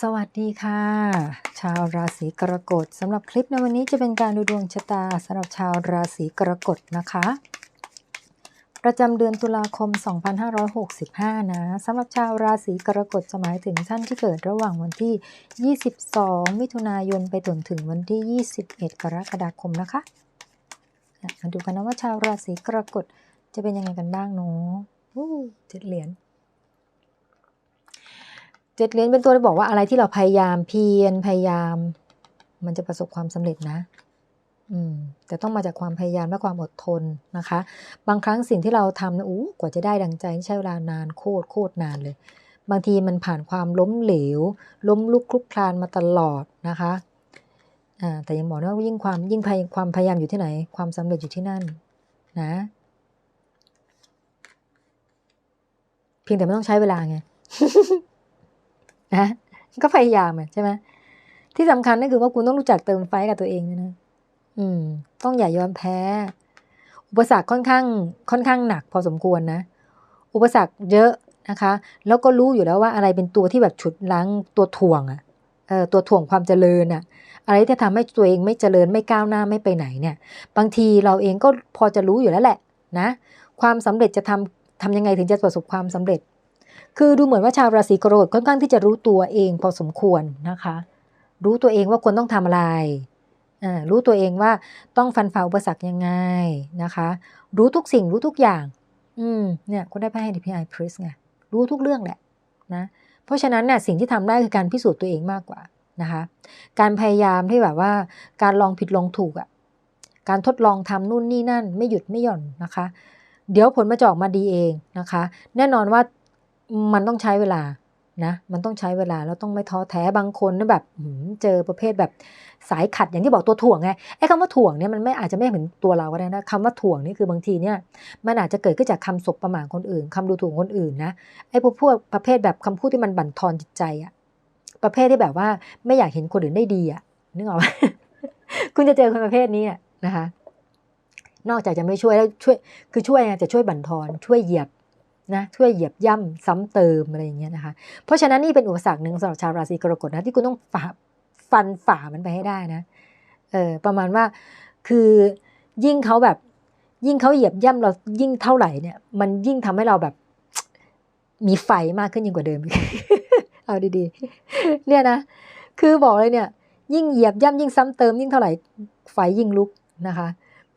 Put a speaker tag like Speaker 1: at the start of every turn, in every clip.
Speaker 1: สวัสดีค่ะ ชาวราศีกรกฎสำหรับคลิปในวันนี้จะเป็นการดูดวงชะตาสำหรับชาวราศีกรกฎนะคะ ประจำเดือนตุลาคม 2565 นะสำหรับชาวราศีกรกฎจะหมายถึงท่านที่เกิดระหว่างวันที่ 22 มิถุนายนไปจนถึงวันที่ 21 กรกฎาคมนะคะ มาดูกันนะว่าชาวราศีกรกฎจะเป็นยังไงกันบ้างเนาะเจ็ดเหรียญ เจ็ดเหรียญเป็นตัวที่บอกว่าอะไรที่เราพยายามเพียรพยายาม มันจะประสบความสำเร็จนะอืมแต่ต้องมาจากความพยายามและความอดทนนะคะ บางครั้งสิ่งที่เราทำนะอู้กว่าจะได้ดังใจใช้เวลานานโคตรโคตรนานเลย บางทีมันผ่านความล้มเหลว ล้มลุกคลุกคลานมาตลอดนะคะอ่าแต่ยังบอกนะว่ายิ่งความยิ่งพยความพยายามอยู่ที่ไหน ความสำเร็จอยู่ที่นั่นนะเพียงแต่ไม่ต้องใช้เวลาไง นะก็พยายามใช่ไหมที่สำคัญก็คือว่าคุณต้องรู้จักเติมไฟกับตัวเองนะอืม ต้องอย่ายอมแพ้ อุปสรรคค่อนข้าง ค่อนข้างหนักพอสมควรนะ อุปสรรคเยอะนะคะ แล้วก็รู้อยู่แล้วว่าอะไรเป็นตัวที่แบบฉุดล้างตัวถ่วงอะ่ะเออตัวถ่วงความเจริญอะ่ะ อะไรที่ทำให้ตัวเองไม่เจริญไม่ก้าวหน้าไม่ไปไหนเนี่ย บางทีเราเองก็พอจะรู้อยู่แล้วแหละ นะ ความสำเร็จจะทำทำยังไงถึงจะประสบความสำเร็จ คือดูเหมือนว่าชาวราศีกรกฎค่อนข้างที่จะรู้ตัวเองพอสมควรนะคะ รู้ตัวเองว่าควรต้องทำอะไร รู้ตัวเองว่าต้องฟันฝ่าอุปสรรคยังไงนะคะ รู้ทุกสิ่งรู้ทุกอย่าง อืมเนี่ยคุณได้ไพ่ให้ DPI Priest ไง รู้ทุกเรื่องแหละนะ เพราะฉะนั้นเนี่ยสิ่งที่ทำได้คือการพิสูจน์ตัวเองมากกว่านะคะ การพยายามที่แบบว่า การลองผิดลองถูกอะ่ะ การทดลองทำนู่นนี่นั่น ไม่หยุดไม่หย่อนนะคะ เดี๋ยวผลมาจอกมาดีเองนะคะ แน่นอนว่า มันต้องใช้เวลานะมันต้องใช้เวลาแล้วต้องไม่ท้อแท้บางคนนะแบบเจอประเภทแบบสายขัดอย่างที่บอกตัวถ่วงไงไอ้คำว่าถ่วงเนี่ยมันไม่อาจจะไม่เหมือนตัวเราก็ได้นะคำว่าถ่วงนี่คือบางทีเนี่ยมันอาจจะเกิดขึ้นจากคำศบประมาทคนอื่นคำดูถูกคนอื่นนะไอ้พวกพวกประเภทแบบคำพูดที่มันบั่นทอนจิตใจอะประเภทที่แบบว่าไม่อยากเห็นคนอื่นได้ดีอะนึกออกไหมคุณจะเจอคนประเภทนี้นะคะ นอกจากจะไม่ช่วยแล้วช่วย คือช่วยจะช่วยบั่นทอนช่วยเหยียบ นะช่วยเหยียบย่ำซ้ำเติมอะไรอย่างเงี้ยนะคะ เพราะฉะนั้นนี่เป็นอุปสรรคหนึ่งสำหรับชาวราศีกรกฎนะที่คุณต้องฝ่าฟันฝ่ามันไปให้ได้นะเออประมาณว่าคือยิ่งเขาแบบยิ่งเขาเหยียบย่ำเรายิ่งเท่าไหร่เนี่ย มันยิ่งทำให้เราแบบมีไฟมากขึ้นยิ่งกว่าเดิม เอาดีๆ เนี่ยนะ คือบอกเลยเนี่ย ยิ่งเหยียบย่ำยิ่งซ้ำเติมยิ่งเท่าไหร่ไฟยิ่งลุกนะคะ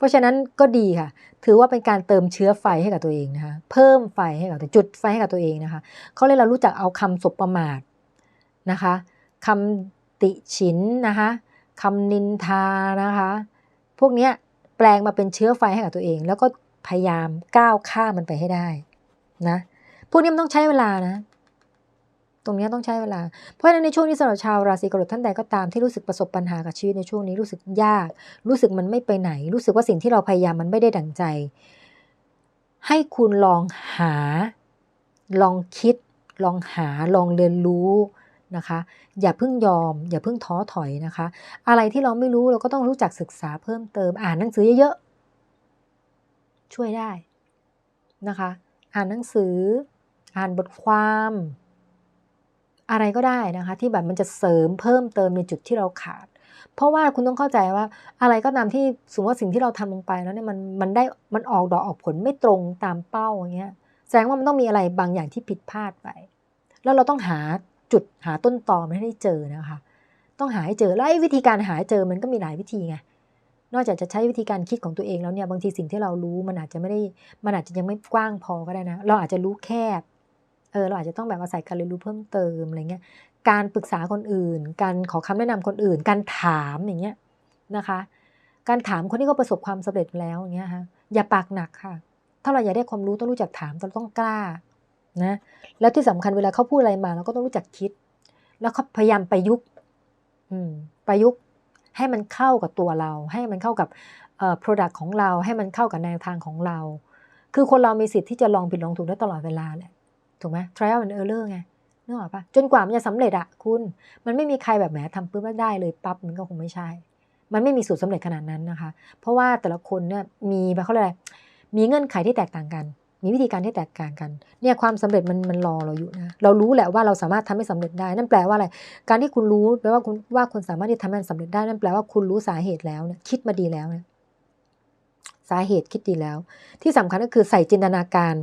Speaker 1: เพราะฉะนั้นก็ดีค่ะ ถือว่าเป็นการเติมเชื้อไฟให้กับตัวเองนะคะ เพิ่มไฟให้กับตัวจุดไฟให้กับตัวเองนะคะเขาเลยเรารู้จักเอาคำสบประมาทนะคะคำติฉินนะคะคำนินทานะคะ พวกนี้แปลงมาเป็นเชื้อไฟให้กับตัวเอง แล้วก็พยายามก้าวข้ามมันไปให้ได้นะ พวกนี้มันต้องใช้เวลานะ ตรงนี้ต้องใช้เวลา เพราะฉะนั้นในช่วงนี้สำหรับชาวราศีกรกฎท่านใดก็ตามที่รู้สึกประสบปัญหากับชีวิตในช่วงนี้รู้สึกยาก รู้สึกมันไม่ไปไหน รู้สึกว่าสิ่งที่เราพยายามมันไม่ได้ดั่งใจ ให้คุณลองหา ลองคิด ลองหาลองเรียนรู้นะคะ อย่าเพิ่งยอม อย่าเพิ่งท้อถอยนะคะ อะไรที่เราไม่รู้เราก็ต้องรู้จักศึกษาเพิ่มเติม อ่านหนังสือเยอะๆช่วยได้นะคะ อ่านหนังสือ อ่านบทความ อะไรก็ได้นะคะ ที่แบบมันจะเสริมเพิ่มเติมในจุดที่เราขาด เพราะว่าคุณต้องเข้าใจว่าอะไรก็ตามที่สมมติว่าสิ่งที่เราทำลงไปแล้วเนี่ยมันมันได้มันออกดอกออกผลไม่ตรงตามเป้าอย่างเงี้ยแสดงว่ามันต้องมีอะไรบางอย่างที่ผิดพลาดไป แล้วเราต้องหาจุดหาต้นตอมันให้เจอนะคะ ต้องหาให้เจอแล้ววิธีการหาเจอมันก็มีหลายวิธีไงนอกจากจะใช้วิธีการคิดของตัวเองแล้วเนี่ยบางทีสิ่งที่เรารู้มันอาจจะไม่ได้มันอาจจะยังไม่กว้างพอก็ได้นะ เราอาจจะรู้แคบ เออเราอาจจะต้องแบบอาศัยการเรียนรู้เพิ่มเติมอะไรเงี้ย การปรึกษาคนอื่น การขอคำแนะนำคนอื่น การถามอย่างเงี้ยนะคะ การถามคนที่เขาประสบความสำเร็จแล้วอย่างเงี้ยค่ะอย่าปากหนักค่ะ ถ้าเราอยากได้ความรู้ต้องรู้จักถามต้องกล้านะแล้วที่สำคัญเวลาเขาพูดอะไรมาเราก็ต้องรู้จักคิด แล้วเขาพยายามประยุกต์ประยุกต์ให้มันเข้ากับตัวเรา ให้มันเข้ากับเอ่อ product ของเรา ให้มันเข้ากับแนวทางของเรา คือคนเรามีสิทธิ์ที่จะลองผิดลองถูกได้ตลอดเวลาแหละ ถูกไหม trial and error ไงนึกออกปะจนกว่ามันจะสำเร็จอะคุณ มันไม่มีใครแบบแหมทำปุ๊บแล้วได้เลยปั๊บมันก็คงไม่ใช่ มันไม่มีสูตรสาเร็จขนาดนั้นนะคะ เพราะว่าแต่ละคนเนี่ยมีเขาเรียกอะไรมีเงื่อนไขที่แตกต่างกัน มีวิธีการที่แตกต่างกัน เนี่ยความสำเร็จมันมันรอเราอยู่นะ เรารู้แหละว่าเราสามารถทำให้สำเร็จได้ นั่นแปลว่าอะไร การที่คุณรู้แปลว่าคุณว่าคุณสามารถที่ทำให้สำเร็จได้ นั่นแปลว่าคุณรู้สาเหตุแล้วเนี่ยคิดมาดีแล้วเนี่ยสาเหตุคิดดีแล้ว ที่สำคัญก็คือใส่จินตนาการ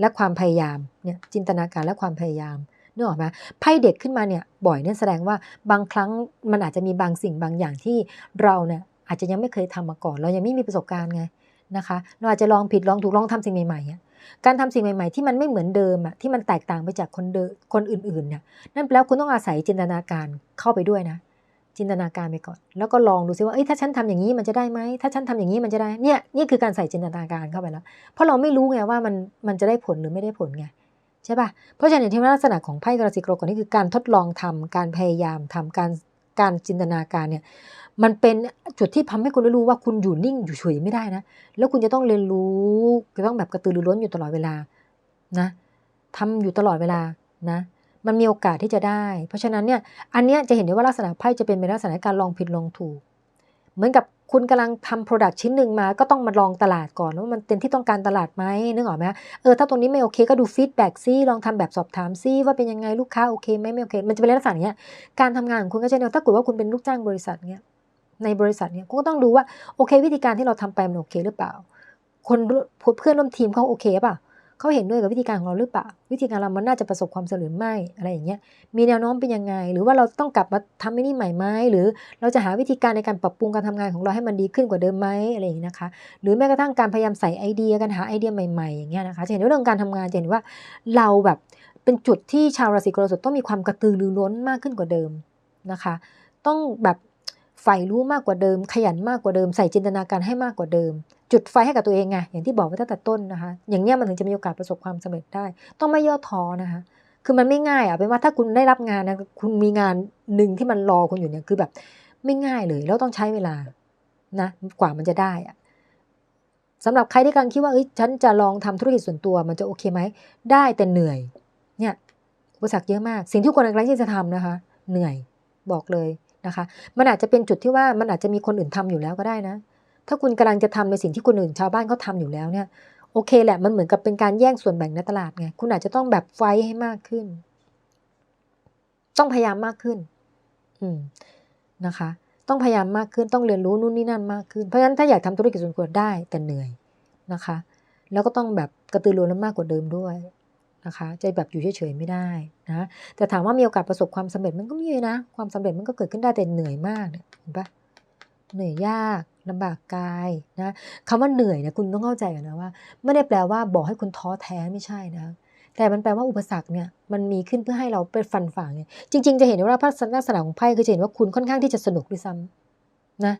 Speaker 1: และความพยายามเนี่ยจินตนาการและความพยายามนึกออกไหมไพ่เด็กขึ้นมาเนี่ยบ่อยเนี่ยแสดงว่าบางครั้งมันอาจจะมีบางสิ่งบางอย่างที่เราเนี่ยอาจจะยังไม่เคยทำมาก่อน เรายังไม่มีประสบการณ์ไงนะคะเราอาจจะลองผิดลองถูกลองทำสิ่งใหม่ๆการทำสิ่งใหม่ ๆ ที่มันไม่เหมือนเดิมอะที่มันแตกต่างไปจากคนเดิคนอื่นๆเนี่ยนั่นแปลว่าคุณต้องอาศัยจินตนาการเข้าไปด้วยนะ จินตนาการไปก่อน แล้วก็ลองดูซิว่าเอ้ยถ้าฉันทำอย่างนี้มันจะได้ไหมถ้าฉันทำอย่างนี้มันจะได้เนี่ยนี่คือการใส่จินตนาการเข้าไปแล้ว เพราะเราไม่รู้ไงว่ามันมันจะได้ผลหรือไม่ได้ผลไงใช่ป่ะเพราะฉะนั้นที่ลักษณะของไพ่กระสิกรกนี่คือการทดลองทำการพยายามทำการการจินตนาการเนี่ยมันเป็นจุดที่ทำให้คุณได้รู้ว่าคุณอยู่นิ่งอยู่เฉยไม่ได้นะ แล้วคุณจะต้องเรียนรู้จะต้องแบบกระตือรือร้นอยู่ตลอดเวลานะทำอยู่ตลอดเวลานะ มันมีโอกาสที่จะได้ เพราะฉะนั้นเนี่ยอันเนี้ยจะเห็นได้ว่าลักษณะไพ่จะเป็นในลักษณะการลองผิดลองถูก เหมือนกับคุณกำลังทำโปรดักชิ้นหนึ่งมาก็ต้องมาลองตลาดก่อนว่ามันเป็นที่ต้องการตลาดไหมนึกออกไหมเออถ้าตรงนี้ไม่โอเคก็ดูฟีดแบ็กซิลองทำแบบสอบถามซิว่าเป็นยังไงลูกค้าโอเคไหมไม่โอเค มันจะเป็นลักษณะเนี้ยการทำงานของคุณก็เช่นเดียวถ้าเกิดว่าคุณเป็นลูกจ้างบริษัทเนี้ยในบริษัทเนี่ยก็ต้องดูว่าโอเค วิธีการที่เราทำไปมันโอเคหรือเปล่า คนเพื่อนร่วมทีมเขาโอเคเปล่า เขาเห็นด้วยกับวิธีการของเราหรือเปล่า วิธีการเรามันน่าจะประสบความสำเร็จไม่อะไรอย่างเงี้ย มีแนวโน้มเป็นยังไง หรือว่าเราต้องกลับมาทำไม่นี่ใหม่ไหมหรือเราจะหาวิธีการในการปรับปรุงการทำงานของเราให้มันดีขึ้นกว่าเดิมไหมอะไรอย่างนี้นะคะ หรือแม้กระทั่งการพยายามใส่ไอเดียการหาไอเดียใหม่ๆอย่างเงี้ยนะคะจะเห็นว่าเรื่องการทำงานจะเห็นว่าเราแบบเป็นจุดที่ชาวราศีกรกฎต้องมีความกระตือรือร้นมากขึ้นกว่าเดิมนะคะ ต้องแบบใฝ่รู้มากกว่าเดิม ขยันมากกว่าเดิม ใส่จินตนาการให้มากกว่าเดิม จุดไฟให้กับตัวเองไงอย่างที่บอกไว้ตั้งแต่ต้นนะคะ อย่างเนี้ยมันถึงจะมีโอกาสประสบความสำเร็จได้ ต้องไม่ย่อท้อนะคะ คือมันไม่ง่ายอะเป็นว่าถ้าคุณได้รับงานนะคุณมีงานหนึ่งที่มันรอคุณอยู่เนี่ยคือแบบ ไม่ง่ายเลยแล้วต้องใช้เวลานะ กว่ามันจะได้อะสำหรับใครที่กำลังคิดว่าเอ้ยฉันจะลองทำธุรกิจส่วนตัว มันจะโอเคไหมได้แต่เหนื่อย เนี่ยอุปสรรคเยอะมาก สิ่งที่คนกำลังที่จะทำนะคะ เหนื่อยบอกเลยนะคะ มันอาจจะเป็นจุดที่ว่ามันอาจจะมีคนอื่นทำอยู่แล้วก็ได้นะ ถ้าคุณกำลังจะทำในสิ่งที่คนอื่นชาวบ้านเขาทาอยู่แล้วเนี่ย โอเคแหละมันเหมือนกับเป็นการแย่งส่วนแบ่งในตลาดไงคุณอาจจะต้องแบบไฟให้มากขึ้น ต้องพยายามมากขึ้น อืมนะคะ ต้องพยายามมากขึ้นต้องเรียนรู้นู่นนี่นั่นมากขึ้นเพราะฉะนั้นถ้าอยากทำธุรกิจส่วนตัวได้แต่เหนื่อยนะคะ แล้วก็ต้องแบบกระตือรือร้นมากกว่าเดิมด้วยนะคะจะแบบอยู่เฉยๆไม่ได้นะแต่ถามว่ามีโอกาสประสบความสำเร็จมันก็มีนะ ความสำเร็จมันก็เกิดขึ้นได้แต่เหนื่อยมากเห็นปะเหนื่อยยาก ลำบากกายนะคำว่าเหนื่อยนะคุณต้องเข้าใจกันนะว่า ไม่ได้แปลว่าบอกให้คุณท้อแท้ไม่ใช่นะแต่มันแปลว่าอุปสรรคเนี่ยมันมีขึ้นเพื่อให้เราเป็นฟันฝ่าไงจริง ๆ จะเห็นว่าพระลักษณะของไพ่คือจะเห็นว่าคุณค่อนข้างที่จะสนุกด้วยซ้ำนะ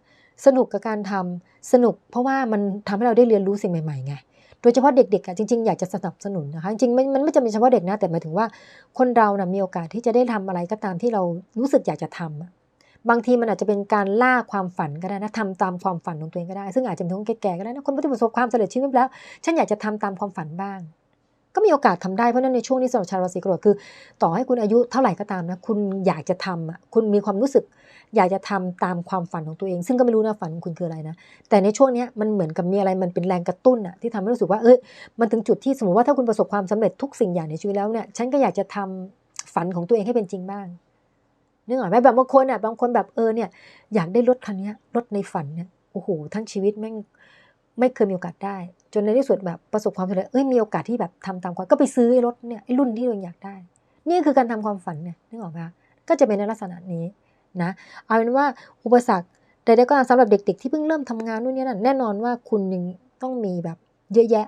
Speaker 1: สนุกกับการทำสนุก เพราะว่ามันทำให้เราได้เรียนรู้สิ่งใหม่ๆไงโดยเฉพาะเด็กๆอะจริงๆอยากจะสนับสนุนนะคะจริงๆมันไม่จำเป็นเฉพาะเด็กนะแต่หมายถึงว่าคนเรานะมีโอกาสที่จะได้ทำอะไรก็ตามที่เรารู้สึกอยากจะทำ บางทีมันอาจจะเป็นการล่าความฝันก็ได้นะทำตามความฝันของตัวเองก็ได้ ซึ่งอาจจะเป็นคนแก่ๆก็ได้นะคนที่ประสบความสำเร็จชีวิตแล้ว ฉันอยากจะทำตามความฝันบ้าง ก็มีโอกาสทำได้เพราะนั้นในช่วงนี้สำหรับชาวราศีกรกฎคือ ต่อให้คุณอายุเท่าไหร่ก็ตามนะคุณอยากจะทำคุณมีความรู้สึก อยากจะทำตามความฝันของตัวเอง ซึ่งก็ไม่รู้นะฝันของคุณคืออะไรนะแต่ในช่วงนี้มันเหมือนกับมีอะไรมันเป็นแรงกระตุ้นอะที่ทำให้รู้สึกว่าเอ้ยมันถึงจุดที่สมมติว่าถ้าคุณประสบความสำเร็จทุกสิ่งอย่างในชีวิตแล้วเนี่ยฉันก็อยากจะทำฝันของตัวเองให้เป็นจริงบ้าง นึกออกไหมแบบบางคนอะบางคนแบบเออเนี่ยอยากได้รถคันนี้รถในฝันเนี่ยโอ้โหทั้งชีวิตแม่งไม่เคยมีโอกาสได้ จนในที่สุดแบบประสบความสำเร็จเอ้ยมีโอกาสที่แบบทำตามความก็ไปซื้อรถเนี่ยไอ้รุ่นที่ตัวเองอยากได้ นี่คือการทำความฝันเนี่ยนึกออกไหมก็จะเป็นในลักษณะนี้นะเอาเป็นว่าอุปสรรคใดๆก็ตามสำหรับเด็ก ๆ ที่เพิ่งเริ่มทำงานนู่นนี่นั่นแน่นอนว่าคุณยังต้องมีแบบเยอะแยะ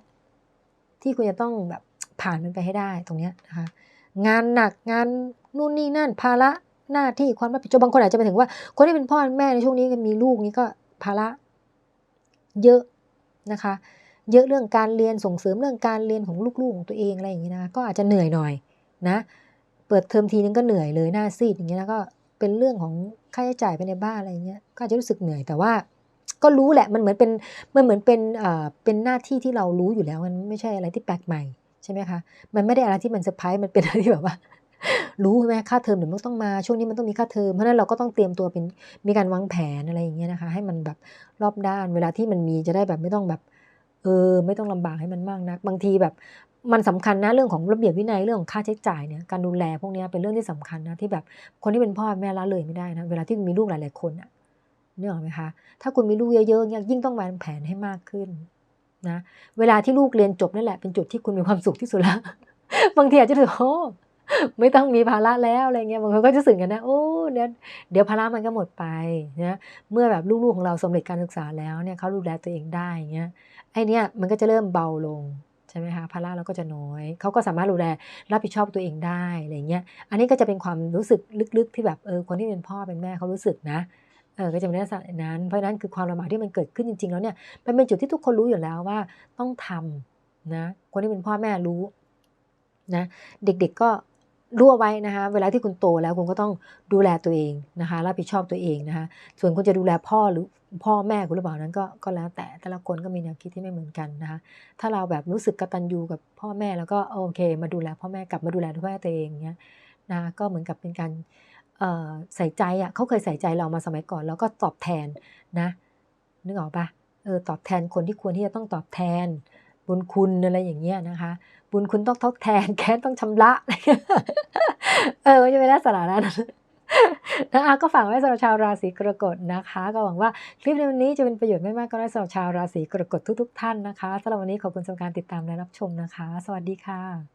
Speaker 1: ที่คุณจะต้องแบบผ่านมันไปให้ได้ตรงนี้นะคะงานหนักงานนู่นนี่นั่นภาระ หน้าที่ความรับผิดชอบบางคนอาจจะไปถึงว่า คนที่เป็นพ่อแม่ในช่วงนี้มีลูกนี้ก็ภาระเยอะนะคะ เยอะเรื่องการเรียนส่งเสริมเรื่องการเรียนของลูกๆของตัวเองอะไรอย่างนี้นะก็อาจจะเหนื่อยหน่อยนะ เปิดเทอมทีนึงก็เหนื่อยเลยหน้าซีดอย่างนี้นะก็เป็นเรื่องของค่าใช้จ่ายไปในบ้านอะไรเงี้ยก็อาจจะรู้สึกเหนื่อยแต่ว่าก็รู้แหละมันเหมือนเป็นมันเหมือนเป็นเอ่อเป็นหน้าที่ที่เรารู้อยู่แล้วมันไม่ใช่อะไรที่แปลกใหม่ใช่ไหมคะ มันไม่ได้อะไรที่มันเซอร์ไพรส์มันเป็นอะไรที่แบบว่า รู้ใช่ไหมค่าเทอมเดี๋ยวมันต้องมาช่วงนี้มันต้องมีค่าเทอมเพราะนั้นเราก็ต้องเตรียมตัวเป็นมีการวางแผนอะไรอย่างเงี้ยนะคะ ให้มันแบบรอบด้าน เวลาที่มันมีจะได้แบบไม่ต้องแบบ เออ ไม่ต้องลำบากให้มันมากนัก บางทีแบบมันสำคัญนะเรื่องของระเบียบวินัยเรื่องของค่าใช้จ่ายเนี่ยการดูแลพวกนี้เป็นเรื่องที่สำคัญนะที่แบบคนที่เป็นพ่อแม่ละเลยไม่ได้นะเวลาที่มีลูกหลายๆคนอะนึกออไหมคะ ถ้าคุณมีลูกเยอะๆเนี่ยยิ่งต้องวางแผนให้มากขึ้นนะ เวลาที่ลูกเรียนจบนั่นแหละเป็นจุดที่คุณมีความสุขที่สุดละ บางทีอาจจะถือโอ้ ไม่ต้องมีภาระแล้วอะไรเงี้ยบางคนก็จะสึงกันนะโอ้เดี๋ยวเดี๋ยวภาระมันก็หมดไปนะเมื่อแบบลูกๆของเราสำเร็จการศึกษาแล้วเนี่ยเขาดูแลตัวเองได้เงี้ยไอเนี้ยมันก็จะเริ่มเบาลงใช่ไหมคะภาระเราก็จะน้อย เขาก็สามารถดูแลรับผิดชอบตัวเองได้อะไรเงี้ย อันนี้ก็จะเป็นความรู้สึกลึกๆ ที่แบบเออคนที่เป็นพ่อเป็นแม่เขารู้สึกนะเออก็จะเป็นลักษณะนั้น เพราะฉะนั้นคือความลำบากที่มันเกิดขึ้นจริงๆแล้วเนี่ยมันเป็นจุดที่ทุกคนรู้อยู่แล้วว่าต้องทำนะคนที่เป็นพ่อแม่รู้นะเด็กๆก็ รู้เอาไว้นะคะเวลาที่คุณโตแล้วคุณก็ต้องดูแลตัวเองนะคะรับผิดชอบตัวเองนะคะส่วนคุณจะดูแลพ่อหรือพ่อแม่คุณหรือเปล่านั้นก็ก็แล้วแต่แต่ละคนก็มีแนวคิดที่ไม่เหมือนกันนะคะถ้าเราแบบรู้สึกกตัญญูกับพ่อแม่แล้วก็โอเค มาดูแลพ่อแม่กลับมาดูแลพ่อแม่ตัวเองเงี้ยนะก็เหมือนกับเป็นการใส่ใจอะเขาเคยใส่ใจเรามาสมัยก่อน แล้วก็ตอบแทนนะนึกออกปะเออตอบแทนคนที่ควรที่จะต้องตอบแทน บุญคุณอะไรอย่างเงี้ยนะคะ บุญคุณต้องทดแทนแค้นต้องชำระ เออไม่ใช่เป็นลักษณะนั้นนะคะก็ฝากไว้สำหรับชาวราศีกรกฎนะคะ ก็หวังว่าคลิปในวันนี้จะเป็นประโยชน์ไม่มากก็น้อยสำหรับชาวราศีกรกฎทุก ๆ ท่านนะคะสำหรับวันนี้ขอบคุณสำหรับการติดตามและรับชมนะคะ สวัสดีค่ะ